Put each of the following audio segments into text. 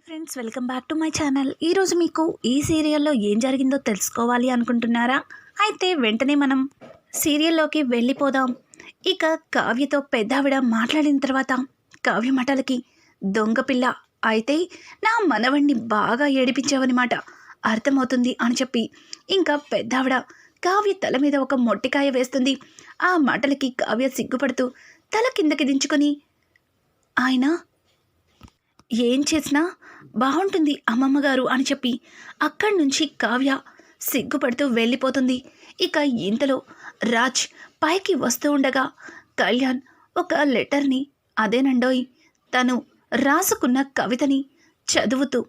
Hi friends welcome back to my channel. ఈరోజు మీకు ఈ సీరియల్లో ఏం జరిగిందో తెలుసుకోవాలి అనుకుంటున్నారా? అయితే వెంటనే మనం సీరియల్లోకి వెళ్ళిపోదాం. ఇక కావ్యతో పెద్దావిడ మాట్లాడిన తర్వాత కావ్య మాటలకి దొంగ పిల్ల అయితే నా మనవణ్ణి బాగా ఏడిపించావన్నమాట. అర్థమవుతుంది అని చెప్పి ఇంకా పెద్దావిడ కావ్య తల మీద ఒక మొట్టికాయ వేస్తుంది. ఆ మాటలకి కావ్య సిగ్గుపడుతూ తల కిందకి దించుకొని ఆయన ఏం చేసినా బాగుంటుంది అమ్మమ్మ గారు అని చెప్పి అక్కడి నుంచి కావ్య సిగ్గుపడుతూ వెళ్ళిపోతుంది. ఇక ఇంతలో రాజ్ పైకి వస్తూ ఉండగా కళ్యాణ్ ఒక లెటర్ని అదేనండోయ్ తను రాసుకున్న కవితని చదువుతూ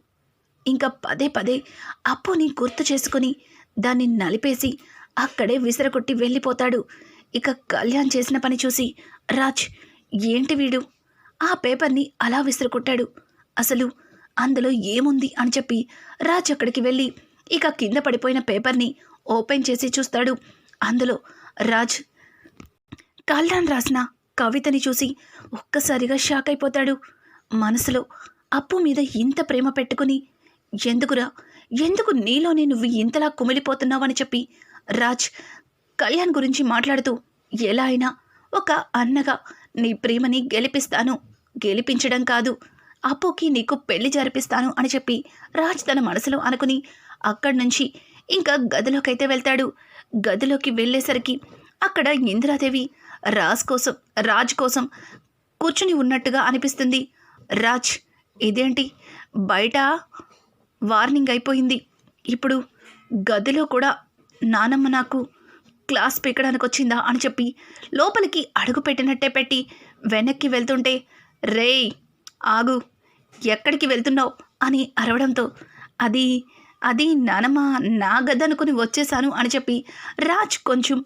ఇంకా పదే పదే అప్పుని గుర్తు చేసుకుని దాన్ని నలిపేసి అక్కడే విసిరకొట్టి వెళ్ళిపోతాడు. ఇక కళ్యాణ్ చేసిన పని చూసి రాజ్ ఏంటి వీడు? ఆ పేపర్ని అలా విసిరుకొట్టాడు అసలు అందులో ఏముంది అని చెప్పి రాజ్ అక్కడికి వెళ్ళి ఇక కింద పడిపోయిన పేపర్ని ఓపెన్ చేసి చూస్తాడు. అందులో రాజ్ కళ్యాణ్ రాసిన కవితని చూసి ఒక్కసారిగా షాక్ అయిపోతాడు. మనసులో అప్పు మీద ఇంత ప్రేమ పెట్టుకుని ఎందుకురా ఎందుకు నీలోనే నువ్వు ఇంతలా కుమిలిపోతున్నావని చెప్పి రాజ్ కళ్యాణ్ గురించి మాట్లాడుతూ ఎలా అయినా ఒక అన్నగా నీ ప్రేమని గెలిపిస్తాను. గెలిపించడం కాదు. అప్పుకి నీకు పెళ్ళి జరిపిస్తాను అని చెప్పి రాజ్ తన మనసులో అనుకుని అక్కడి నుంచి ఇంకా గదిలోకైతే వెళ్తాడు. గదిలోకి వెళ్ళేసరికి అక్కడ ఇందిరాదేవి రాజ్ కోసం రాజ్ కోసం కూర్చుని ఉన్నట్టుగా అనిపిస్తుంది. రాజ్ ఇదేంటి? బయట వార్నింగ్ అయిపోయింది. ఇప్పుడు గదిలో కూడా నానమ్మ నాకు క్లాస్ పీకడానికి వచ్చిందా అని చెప్పి లోపలికి అడుగు పెట్టినట్టే పెట్టి వెనక్కి వెళ్తుంటే రేయ్ ఆగు ఎక్కడికి వెళ్తున్నావు? అని అరవడంతో అది అది నానమ్మ నా గద్దనుకుని వచ్చేసాను అని చెప్పి రాజ్ కొంచెం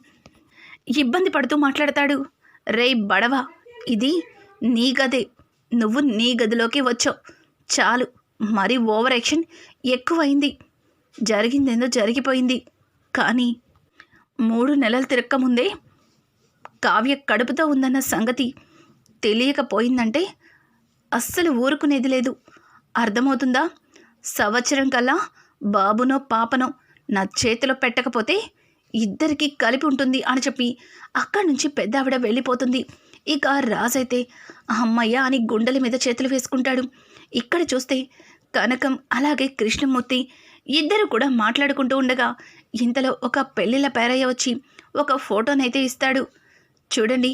ఇబ్బంది పడుతూ మాట్లాడతాడు. రే బడవ ఇది నీ గదే నువ్వు నీ గదిలోకి వచ్చావు. చాలు మరి ఓవర్ యాక్షన్ ఎక్కువైంది. జరిగిందేందో జరిగిపోయింది. కానీ మూడు నెలలు తిరక్క ముందే కావ్య కడుపుతో ఉందన్న సంగతి తెలియకపోయిందంటే అస్సలు ఊరుకునేది లేదు. అర్థమవుతుందా? సంవత్సరం కల్లా బాబునో పాపనో నా చేతిలో పెట్టకపోతే ఇద్దరికి కలిపి ఉంటుంది అని చెప్పి అక్కడి నుంచి పెద్దావిడ వెళ్ళిపోతుంది. ఇక రాజైతే అమ్మయ్య అని గుండెల మీద చేతులు వేసుకుంటాడు. ఇక్కడ చూస్తే కనకం అలాగే కృష్ణమూర్తి ఇద్దరు కూడా మాట్లాడుకుంటూ ఉండగా ఇంతలో ఒక పెళ్ళిళ్ళ పేరయ్య వచ్చి ఒక ఫోటోనైతే ఇస్తాడు. చూడండి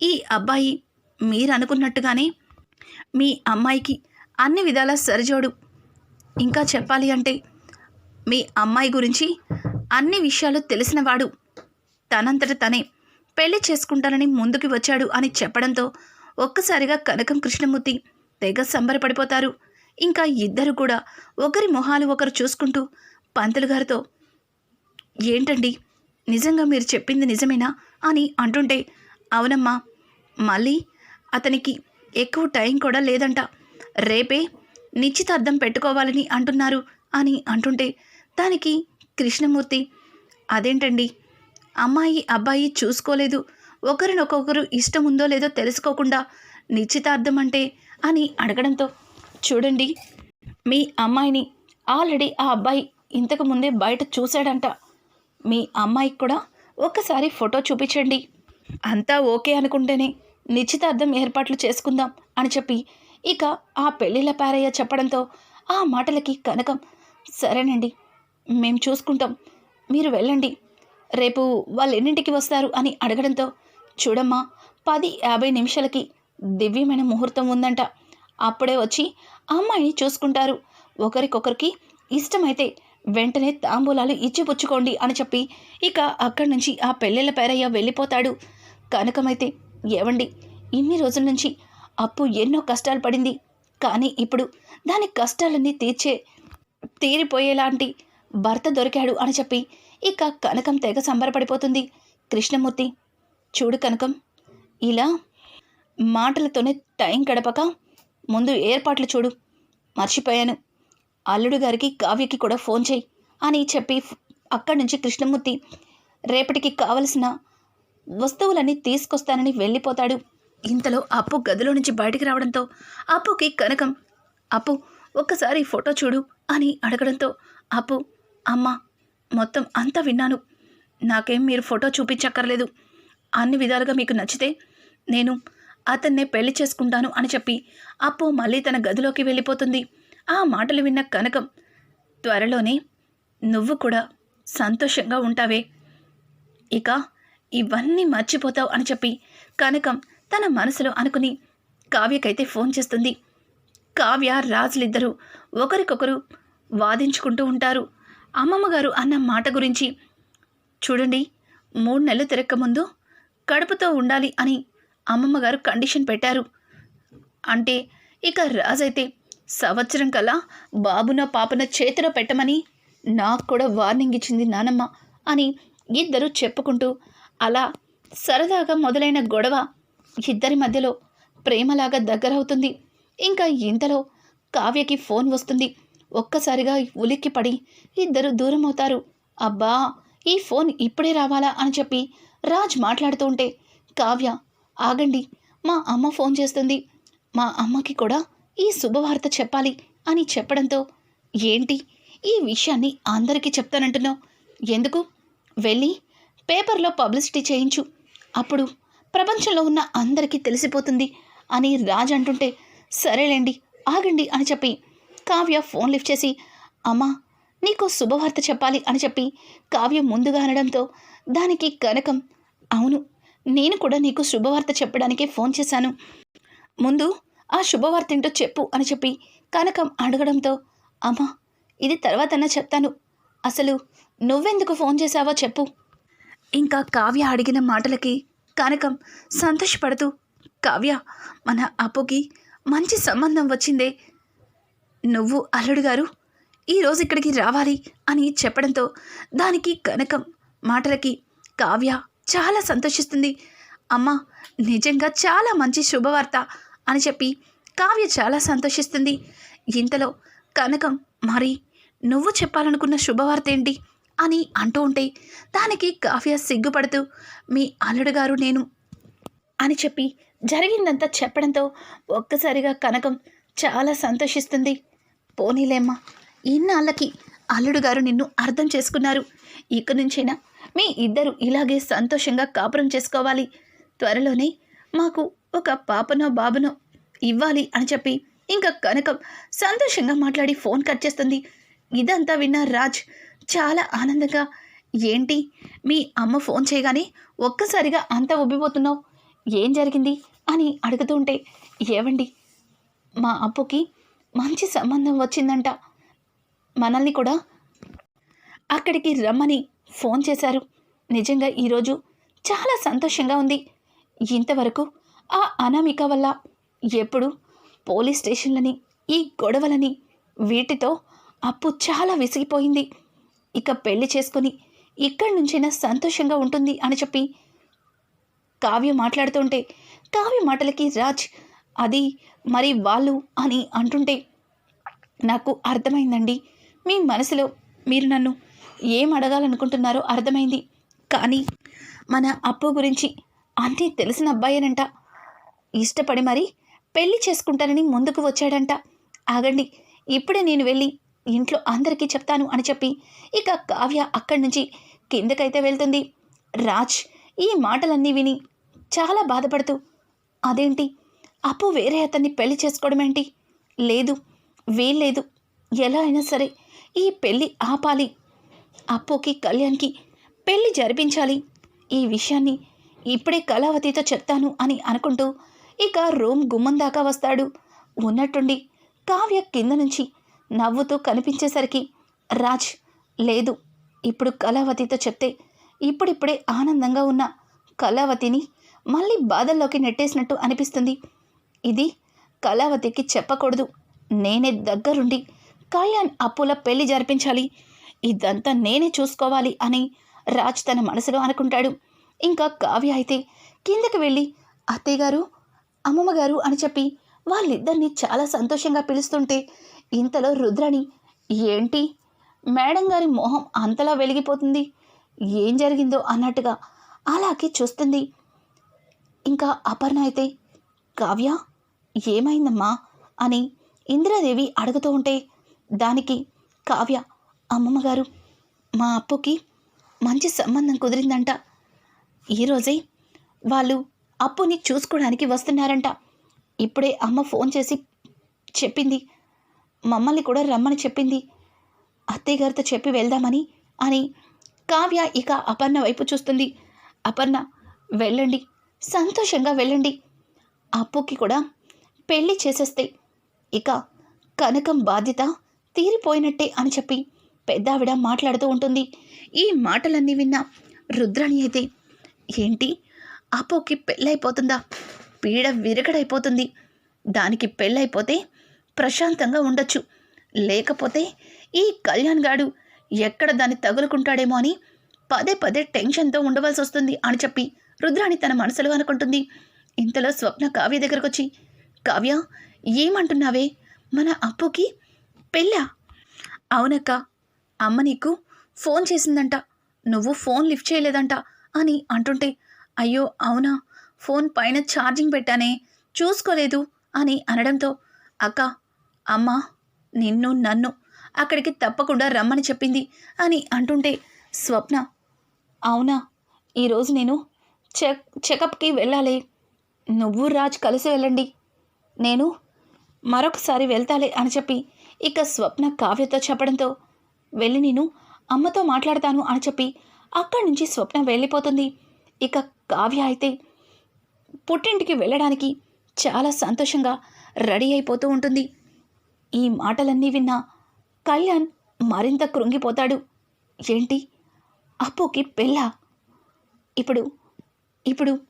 ఈ అబ్బాయి మీరు అనుకున్నట్టుగానే మీ అమ్మాయికి అన్ని విధాల సరిజోడు. ఇంకా చెప్పాలి అంటే మీ అమ్మాయి గురించి అన్ని విషయాలు తెలిసినవాడు తనంతట తనే పెళ్ళి చేసుకుంటానని ముందుకు వచ్చాడు అని చెప్పడంతో ఒక్కసారిగా కనకం కృష్ణమూర్తి తెగ సంబరపడిపోతారు. ఇంకా ఇద్దరు కూడా ఒకరి మొహాలు ఒకరు చూసుకుంటూ పంతులు గారితో ఏంటండి? నిజంగా మీరు చెప్పింది నిజమేనా? అని అంటుంటే అవునమ్మా మళ్ళీ అతనికి ఎక్కువ టైం కూడా లేదంట. రేపే నిశ్చితార్థం పెట్టుకోవాలని అంటున్నారు అని అంటుంటే దానికి కృష్ణమూర్తి అదేంటండి? అమ్మాయి అబ్బాయి చూసుకోలేదు. ఒకరినొకొకరు ఇష్టం ఉందో లేదో తెలుసుకోకుండా నిశ్చితార్థం అంటే అని అడగడంతో చూడండి మీ అమ్మాయిని ఆల్రెడీ ఆ అబ్బాయి ఇంతకు ముందే బయట చూశాడంట. మీ అమ్మాయికి కూడా ఒకసారి ఫోటో చూపించండి. అంతా ఓకే అనుకుంటేనే నిశ్చితార్థం ఏర్పాట్లు చేసుకుందాం అని చెప్పి ఇక ఆ పెళ్ళిళ్ళ పారయ్య చెప్పడంతో ఆ మాటలకి కనకం సరేనండి మేము చూసుకుంటాం మీరు వెళ్ళండి రేపు వాళ్ళు ఎన్నింటికి వస్తారు? అని అడగడంతో చూడమ్మా పది యాభై నిమిషాలకి దివ్యమైన ముహూర్తం ఉందంట అప్పుడే వచ్చి అమ్మాయిని చూసుకుంటారు. ఒకరికొకరికి ఇష్టమైతే వెంటనే తాంబూలాలు ఇచ్చిపుచ్చుకోండి అని చెప్పి ఇక అక్కడి నుంచి ఆ పెళ్ళిళ్ళ పేరయ్య వెళ్ళిపోతాడు. కనకమైతే ఏవండి? ఇన్ని రోజుల నుంచి అప్పు ఎన్నో కష్టాలు పడింది. కానీ ఇప్పుడు దాని కష్టాలన్నీ తీర్చే తీరిపోయేలాంటి భర్త దొరికాడు అని చెప్పి ఇక కనకం తెగ సంబరపడిపోతుంది. కృష్ణమూర్తి చూడు కనకం ఇలా మాటలతోనే టైం గడపక ముందు ఏర్పాట్లు చూడు. మర్చిపోయాను. అల్లుడు గారికి కావ్యకి కూడా ఫోన్ చేయి అని చెప్పి అక్కడి నుంచి కృష్ణమూర్తి రేపటికి కావలసిన వస్తువులన్నీ తీసుకొస్తానని వెళ్ళిపోతాడు. ఇంతలో అప్పు గదిలో నుంచి బయటికి రావడంతో అప్పుకి కనకం అప్పు ఒక్కసారి ఫోటో చూడు అని అడగడంతో అప్పు అమ్మ మొత్తం అంతా విన్నాను. నాకేం మీరు ఫోటో చూపించక్కర్లేదు. అన్ని విధాలుగా మీకు నచ్చితే నేను అతన్నే పెళ్ళి చేసుకుంటాను అని చెప్పి అప్పు మళ్ళీ తన గదిలోకి వెళ్ళిపోతుంది. ఆ మాటలు విన్న కనకం త్వరలోనే నువ్వు కూడా సంతోషంగా ఉంటావే. ఇక ఇవన్నీ మర్చిపోతావు అని చెప్పి కనకం తన మనసులో అనుకుని కావ్యకైతే ఫోన్ చేస్తుంది. కావ్య రాజులిద్దరూ ఒకరికొకరు వాదించుకుంటూ ఉంటారు. అమ్మమ్మగారు అన్న మాట గురించి చూడండి మూడు నెలలు తిరక్క ముందు కడుపుతో ఉండాలి అని అమ్మమ్మగారు కండిషన్ పెట్టారు. అంటే ఇక రాజైతే సంవత్సరం కల్లా బాబున పాపన చేతిలో పెట్టమని నాకు కూడా వార్నింగ్ ఇచ్చింది నానమ్మ అని ఇద్దరు చెప్పుకుంటూ అలా సరదాగా మొదలైన గొడవ ఇద్దరి మధ్యలో ప్రేమలాగా దగ్గరవుతుంది. ఇంకా ఇంతలో కావ్యకి ఫోన్ వస్తుంది. ఒక్కసారిగా ఉలిక్కి పడి ఇద్దరు దూరం అవుతారు అబ్బా ఈ ఫోన్ ఇప్పుడే రావాలా అని చెప్పి రాజ్ మాట్లాడుతూ ఉంటే కావ్య ఆగండి మా అమ్మ ఫోన్ చేస్తుంది. మా అమ్మకి కూడా ఈ శుభవార్త చెప్పాలి అని చెప్పడంతో ఏంటి ఈ విషయాన్ని అందరికీ చెప్తానంటున్నావు. ఎందుకు? వెళ్ళి పేపర్లో పబ్లిసిటీ చేయించు. అప్పుడు ప్రపంచంలో ఉన్న అందరికీ తెలిసిపోతుంది అని రాజ్ అంటుంటే సరేలేండి ఆగండి అని చెప్పి కావ్య ఫోన్ లిఫ్ట్ చేసి అమ్మా నీకు శుభవార్త చెప్పాలి అని చెప్పి కావ్య ముందుగా అనడంతో దానికి కనకం అవును నేను కూడా నీకు శుభవార్త చెప్పడానికి ఫోన్ చేశాను. ముందు ఆ శుభవార్త ఏంటో చెప్పు అని చెప్పి కనకం అడగడంతో అమ్మా ఇది తర్వాతన్నా చెప్తాను. అసలు నువ్వెందుకు ఫోన్ చేశావో చెప్పు. ఇంకా కావ్య అడిగిన మాటలకి కనకం సంతోషపడుతూ కావ్య మన అప్పుకి మంచి సంబంధం వచ్చిందే. నువ్వు అల్లుడు గారు ఈరోజు ఇక్కడికి రావాలి అని చెప్పడంతో దానికి కనకం మాటలకి కావ్య చాలా సంతోషిస్తుంది. అమ్మ నిజంగా చాలా మంచి శుభవార్త అని చెప్పి కావ్య చాలా సంతోషిస్తుంది. ఇంతలో కనకం మరి నువ్వు చెప్పాలనుకున్న శుభవార్త ఏంటి? అని అంటూ ఉంటే దానికి కావ్య సిగ్గుపడుతూ మీ అల్లుడు గారు నేను అని చెప్పి జరిగిందంతా చెప్పడంతో ఒక్కసారిగా కనకం చాలా సంతోషిస్తుంది. పోనీలేమ్మా ఇన్నాళ్ళకి అల్లుడు గారు నిన్ను అర్థం చేసుకున్నారు. ఇక నుంచైనా మీ ఇద్దరు ఇలాగే సంతోషంగా కాపురం చేసుకోవాలి. త్వరలోనే మాకు ఒక పాపనో బాబునో ఇవ్వాలి అని చెప్పి ఇంకా కనకం సంతోషంగా మాట్లాడి ఫోన్ కట్ చేస్తుంది. ఇదంతా విన్న రాజ్ చాలా ఆనందంగా ఏంటి? మీ అమ్మ ఫోన్ చేయగానే ఒక్కసారిగా అంత ఉబ్బిపోతున్నావు ఏం జరిగింది? అని అడుగుతుంటే ఏవండి? మా అప్పుకి మంచి సంబంధం వచ్చిందంట. మనల్ని కూడా అక్కడికి రమ్మని ఫోన్ చేశారు. నిజంగా ఈరోజు చాలా సంతోషంగా ఉంది. ఇంతవరకు ఆ అనామిక వల్ల ఎప్పుడు పోలీస్ స్టేషన్లని ఈ గొడవలని వీటితో అప్పు చాలా విసిగిపోయింది. ఇక పెళ్ళి చేసుకుని ఇక్కడి నుంచైనా సంతోషంగా ఉంటుంది అని చెప్పి కావ్య మాట్లాడుతుంటే కావ్య మాటలకి రాజ్ అది మరి వాళ్ళు అని అంటుంటే నాకు అర్థమైందండి. మీ మనసులో మీరు నన్ను ఏం అడగాలనుకుంటున్నారో అర్థమైంది. కానీ మన అప్పు గురించి అన్నీ తెలిసిన అబ్బాయేనంట. ఇష్టపడి మరి పెళ్ళి చేసుకుంటానని ముందుకు వచ్చాడంట. ఆగండి ఇప్పుడే నేను వెళ్ళి ఇంట్లో అందరికీ చెప్తాను అని చెప్పి ఇక కావ్య అక్కడి నుంచి కిందకైతే వెళ్తుంది. రాజ్ ఈ మాటలన్నీ విని చాలా బాధపడుతూ అదేంటి? అప్పు వేరే అతన్ని పెళ్ళి చేసుకోవడం ఏంటి? లేదు వీల్లేదు. ఎలా అయినా సరే ఈ పెళ్ళి ఆపాలి. అప్పుకి కళ్యాణ్కి పెళ్ళి జరిపించాలి. ఈ విషయాన్ని ఇప్పుడే కళావతితో చెప్తాను అని అనుకుంటూ ఇక రూమ్ గుమ్మం దాకా వస్తాడు. ఉన్నట్టుండి కావ్య కింద నుంచి నవ్వుతూ కనిపించేసరికి రాజ్ లేదు. ఇప్పుడు కళావతితో చెప్తే ఇప్పుడిప్పుడే ఆనందంగా ఉన్న కళావతిని మళ్ళీ బాధల్లోకి నెట్టేసినట్టు అనిపిస్తుంది. ఇది కళావతికి చెప్పకూడదు. నేనే దగ్గరుండి కళ్యాణ్ అప్పుల పెళ్ళి జరిపించాలి. ఇదంతా నేనే చూసుకోవాలి అని రాజ్ తన మనసులో అనుకుంటాడు. ఇంకా కావ్య అయితే కిందకి వెళ్ళి అత్తయ్య గారు అని చెప్పి వాళ్ళిద్దరినీ చాలా సంతోషంగా పిలుస్తుంటే ఇంతలో రుద్రని ఏంటి? మేడం గారి మొహం అంతలా వెలిగిపోతుంది. ఏం జరిగిందో అన్నట్టుగా అలాగే చూస్తుంది. ఇంకా అపర్ణ అయితే కావ్య ఏమైందమ్మా? అని ఇందిరాదేవి అడుగుతూ ఉంటే దానికి కావ్య అమ్మమ్మగారు మా అప్పుకి మంచి సంబంధం కుదిరిందంట. ఈరోజే వాళ్ళు అప్పుని చూసుకోవడానికి వస్తున్నారంట. ఇప్పుడే అమ్మ ఫోన్ చేసి చెప్పింది. మమ్మల్ని కూడా రమ్మని చెప్పింది. అత్తయ్య గారితో చెప్పి వెళ్దామని అని కావ్య ఇక అపర్ణ వైపు చూస్తుంది. అపర్ణ వెళ్ళండి. సంతోషంగా వెళ్ళండి. అప్పుకి కూడా పెళ్ళి చేసేస్తే ఇక కనకం బాధ్యత తీరిపోయినట్టే అని చెప్పి పెద్దావిడ మాట్లాడుతూ ఉంటుంది. ఈ మాటలన్నీ విన్న రుద్రాణి అయితే ఏంటి? అప్పుకి పెళ్ళైపోతుందా? పీడ విరగడైపోతుంది. దానికి పెళ్ళైపోతే ప్రశాంతంగా ఉండొచ్చు. లేకపోతే ఈ కళ్యాణ్ గాడు ఎక్కడ దాన్ని తగులుకుంటాడేమో అని పదే పదే టెన్షన్తో ఉండవలసి వస్తుంది అని చెప్పి రుద్రాణి తన మనసులో అనుకుంటుంది. ఇంతలో స్వప్న కావ్య దగ్గరకు వచ్చి కావ్య ఏమంటున్నావే? మన అప్పుకి పెళ్ళా? అవునక్క అమ్మ నీకు ఫోన్ చేసిందంట. నువ్వు ఫోన్ లిఫ్ట్ చేయలేదంట అని అంటుంటే అయ్యో అవునా? ఫోన్ పైన ఛార్జింగ్ పెట్టానే చూసుకోలేదు అని అనడంతో అక్క అమ్మ నిన్ను నన్ను అక్కడికి తప్పకుండా రమ్మని చెప్పింది అని అంటుంటే స్వప్న అవునా ఈరోజు నేను చెక్ చెకప్కి వెళ్ళాలి. నువ్వు రాజ్ కలిసి వెళ్ళండి. నేను మరొకసారి వెళ్తాలే అని చెప్పి ఇక స్వప్న కావ్యతో చెప్పడంతో వెళ్ళి నేను అమ్మతో మాట్లాడతాను అని చెప్పి అక్కడి నుంచి స్వప్న వెళ్ళిపోతుంది. ఇక కావ్య అయితే పుట్టింటికి వెళ్ళడానికి చాలా సంతోషంగా రెడీ అయిపోతూ ఉంటుంది. ఈ మాటలన్నీ విన్న కళ్యాణ్ మరింత కృంగిపోతాడు. ఏంటి? అప్పుకి పెళ్ళ? ఇప్పుడు ఇప్పుడు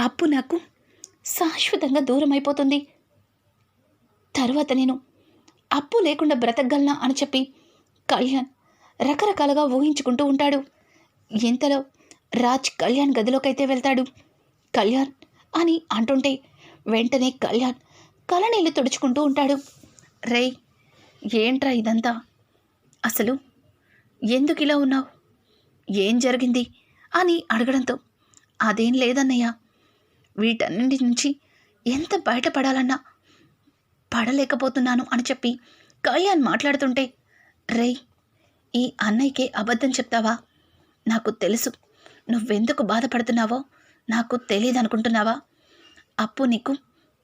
అప్పు నాకు శాశ్వతంగా దూరం అయిపోతుంది తర్వాత నేను అప్పు లేకుండా బ్రతకగలనా అని చెప్పి కళ్యాణ్ రకరకాలుగా ఊహించుకుంటూ ఉంటాడు. ఇంతలో రాజ్ కళ్యాణ్ గదిలోకైతే వెళ్తాడు. కళ్యాణ్ అని అంటుంటే వెంటనే కళ్యాణ్ కలనీళ్ళు తుడుచుకుంటూ ఉంటాడు. రేయ్ ఏంట్రా ఇదంతా? అసలు ఎందుకు ఇలా ఉన్నావు? ఏం జరిగింది? అని అడగడంతో అదేం లేదన్నయ్య. వీటన్నింటి నుంచి ఎంత బయటపడాలన్నా పడలేకపోతున్నాను అని చెప్పి కళ్యాణ్ మాట్లాడుతుంటే రే ఈ అన్నయ్యకే అబద్ధం చెప్తావా? నాకు తెలుసు. నువ్వెందుకు బాధపడుతున్నావో నాకు తెలియదు అనుకుంటున్నావా అప్పు నీకు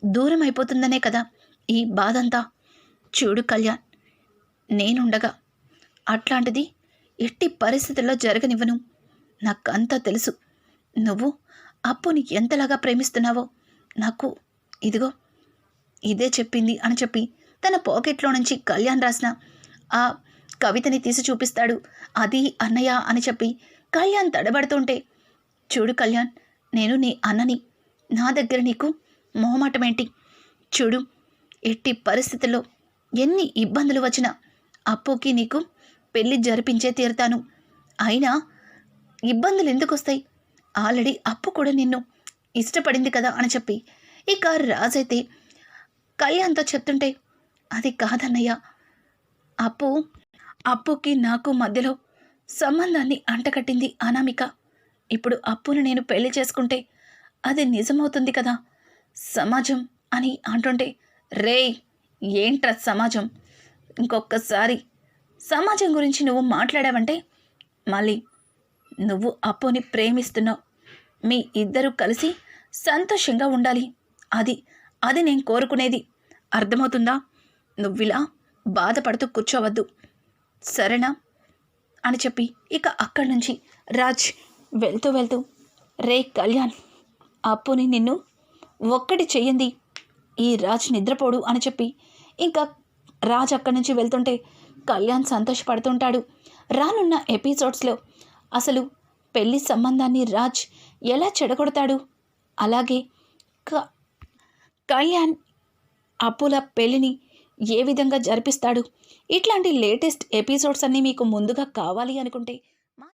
దూరం అయిపోతుందనే కదా ఈ బాధంతా. చూడు కళ్యాణ్ నేనుండగా అట్లాంటిది ఎట్టి పరిస్థితుల్లో జరగనివ్వను. నాకంతా తెలుసు. నువ్వు అప్పుని ఎంతలాగా ప్రేమిస్తున్నావో నాకు ఇదిగో ఇదే చెప్పింది అని చెప్పి తన పాకెట్లో నుంచి కళ్యాణ్ రాసిన ఆ కవితని తీసి చూపిస్తాడు. అది అన్నయ్య అని చెప్పి కళ్యాణ్ తడబడుతుంటే చూడు కళ్యాణ్ నేను నీ అన్నని నా దగ్గర నీకు మొహమాటమేంటి? చూడు ఎట్టి పరిస్థితుల్లో ఎన్ని ఇబ్బందులు వచ్చినా అప్పుకి నీకు పెళ్ళి జరిపించే తీరుతాను. అయినా ఇబ్బందులు ఎందుకు వస్తాయి ఆల్రెడీ అప్పు కూడా నిన్ను ఇష్టపడింది కదా అని చెప్పి ఇక రాజైతే కళ్యాణ్తో చెప్తుంటే అది కాదన్నయ్య. అప్పు అప్పుకి నాకు మధ్యలో సంబంధాన్ని అంటకట్టింది అనామిక. ఇప్పుడు అప్పును నేను పెళ్ళి చేసుకుంటే అది నిజమవుతుంది కదా? సమాజం అని అంటుంటే రేయ్ ఏంట్రా సమాజం? ఇంకొకసారి సమాజం గురించి నువ్వు మాట్లాడావంటే మళ్ళీ నువ్వు అప్పుని ప్రేమిస్తున్నావు. మీ ఇద్దరూ కలిసి సంతోషంగా ఉండాలి. అది అది నేను కోరుకునేది. అర్థమవుతుందా? నువ్విలా బాధపడుతూ కూర్చోవద్దు. సరేనా? అని చెప్పి ఇక అక్కడి నుంచి రాజ్ వెళ్తూ వెళ్తూ రే కళ్యాణ్ అప్పుని నిన్ను ఒక్కటి చెయ్యింది ఈ రాజ్ నిద్రపోడు అని చెప్పి ఇంకా రాజ్ అక్కడి నుంచి వెళ్తుంటే కళ్యాణ్ సంతోషపడుతుంటాడు. రానున్న ఎపిసోడ్స్లో అసలు పెళ్ళి సంబంధాన్ని రాజ్ ఎలా చెడగొడతాడు? అలాగే క కళ్యాణ్ అప్పుల పెళ్ళిని ఏ విధంగా జరిపిస్తాడు? ఇట్లాంటి లేటెస్ట్ ఎపిసోడ్స్ అన్నీ మీకు ముందుగా కావాలి అనుకుంటే